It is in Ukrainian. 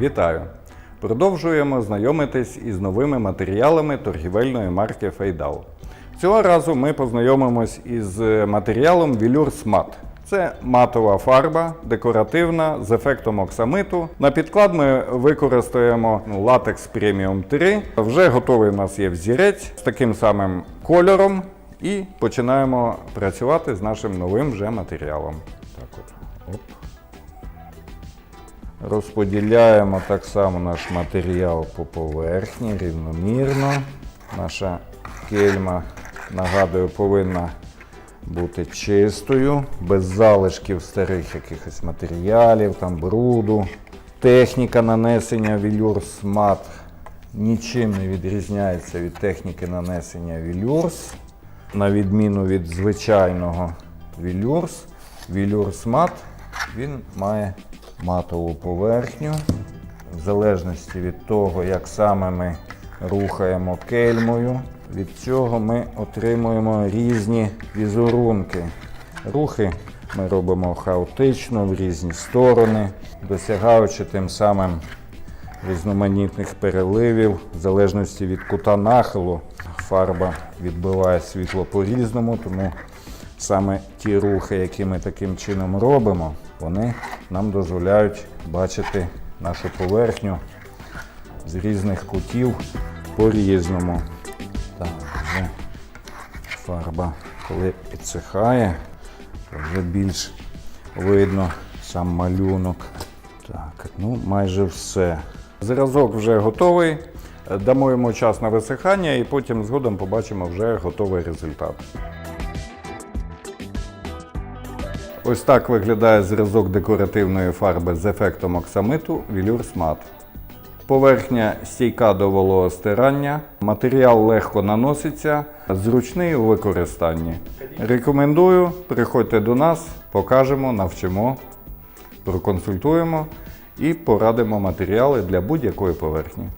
Вітаю! Продовжуємо знайомитись із новими матеріалами торгівельної марки Фейдал. Цього разу ми познайомимось із матеріалом Velour Smart. Це матова фарба, декоративна з ефектом оксамиту. На підклад ми використаємо ну, латекс Premium 3. Вже готовий у нас є взірець з таким самим кольором. І починаємо працювати з нашим новим вже матеріалом. Так от. Оп. Розподіляємо так само наш матеріал по поверхні рівномірно. Наша кельма, нагадую, повинна бути чистою, без залишків старих якихось матеріалів, там бруду. Техніка нанесення Velours Mat нічим не відрізняється від техніки нанесення Velours. На відміну від звичайного Velours, Velours Mat він має матову поверхню. В залежності від того, як саме ми рухаємо кельмою, від цього ми отримуємо різні візерунки. Рухи ми робимо хаотично в різні сторони, досягаючи тим самим різноманітних переливів, в залежності від кута нахилу. Фарба відбиває світло по-різному, тому саме ті рухи, які ми таким чином робимо, вони нам дозволяють бачити нашу поверхню з різних кутів по-різному. Так, фарба, коли підсихає, то вже більш видно сам малюнок. Так, ну майже все. Зразок вже готовий. Дамо йому час на висихання і потім згодом побачимо вже готовий результат. Ось так виглядає зразок декоративної фарби з ефектом оксамиту Smart. Поверхня стійка до вологостирання, матеріал легко наноситься, зручний у використанні. Рекомендую, приходьте до нас, покажемо, навчимо, проконсультуємо і порадимо матеріали для будь-якої поверхні.